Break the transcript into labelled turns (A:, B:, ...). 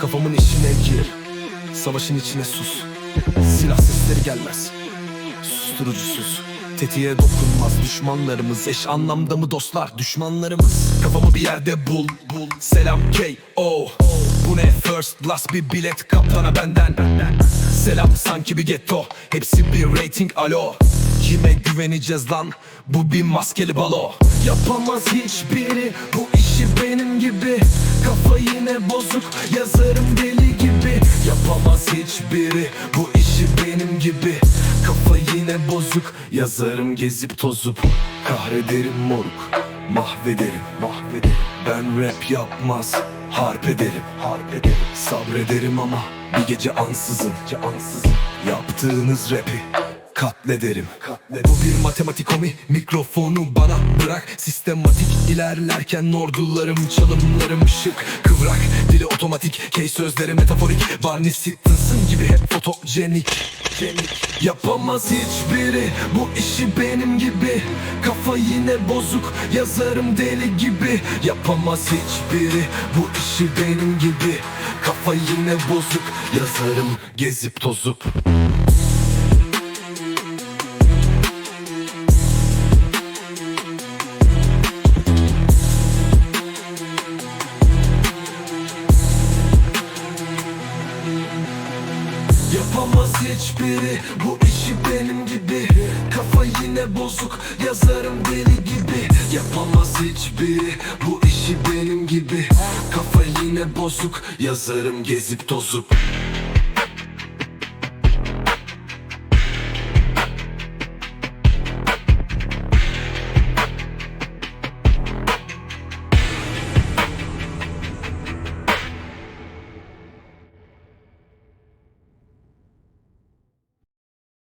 A: Kafamın içine gir. Savaşın içine sus. Silah sesleri gelmez. Susturucusuz. Tetiğe dokunmaz. Düşmanlarımız Eş anlamda mı dostlar? Düşmanlarımız. Kafamı bir yerde bul bul. Selam K.O. Bu ne first class bir bilet kaptana benden. Selam sanki bir getto Hepsi bir rating alo. Kime güveneceğiz lan. Bu bir maskeli balo. Yapamaz hiçbiri. Bu işi benim gibi Kafa yine bozuk Yazarım deli gibi. Yapamaz hiçbiri Bu işi benim gibi. Kafa yine bozuk Yazarım gezip tozup. Kahrederim moruk Mahvederim Mahvederim. Ben rap yapmaz Harp ederim Harp ederim. Sabrederim ama Bir gece ansızın ansızın. Yaptığınız rapi Katlederim. Bu bir matematik homi Mikrofonu bana bırak. Sistematik ilerlerken ordularım Çalımlarım şık. Kıvrak dili otomatik Key sözleri metaforik. Barney Stinson gibi hep fotojenik. Jenik. Yapamaz hiçbiri Bu işi benim gibi. Kafa yine bozuk Yazarım deli gibi. Yapamaz hiçbiri Bu işi benim gibi. Kafa yine bozuk Yazarım gezip tozup Yapamaz hiçbiri. Bu işi benim gibi. Kafa yine bozuk. Yazarım deli gibi. Yapamaz hiçbiri. Bu işi benim gibi. Kafa yine bozuk. Yazarım gezip tozup